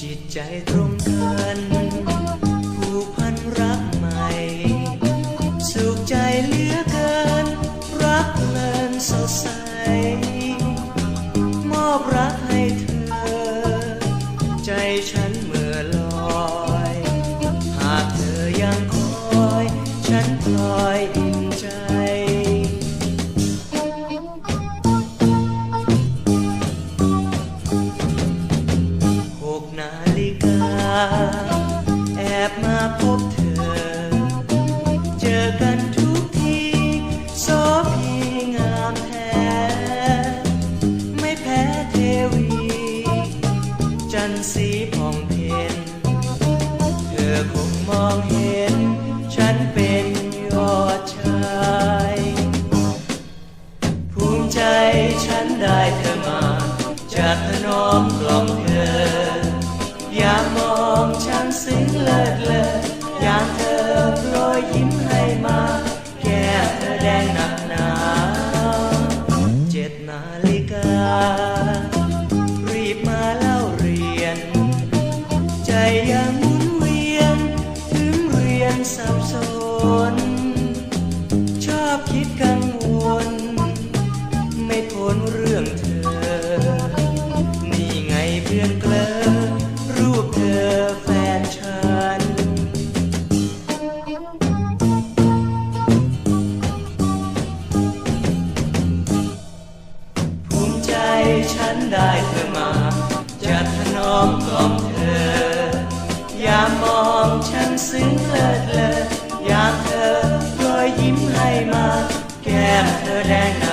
จิตใจตรงกันผูกพันรักใหม่ สุขใจเหลือเกิน รักเพลินสดใส มอบรักให้เธอ ใจฉัน แอบมาพบเธอ เจอกันทุกทีโสพีงามแท้ ไม่แพ้เทวี จันทร์สีผ่องเพนเธอคงมองเห็น ฉันเป็นยอดชาย ภูมิใจฉันได้เธอมา จากถนอมกล่อมเธอ เรียนสับสน ชอบคิดกังวล ไม่พ้นเรื่องเธอ นี่ไงเพื่อนเกลอรูปเธอแฟนฉัน ภูมิใจฉันได้เธอมา จะถนอมกล่อม and and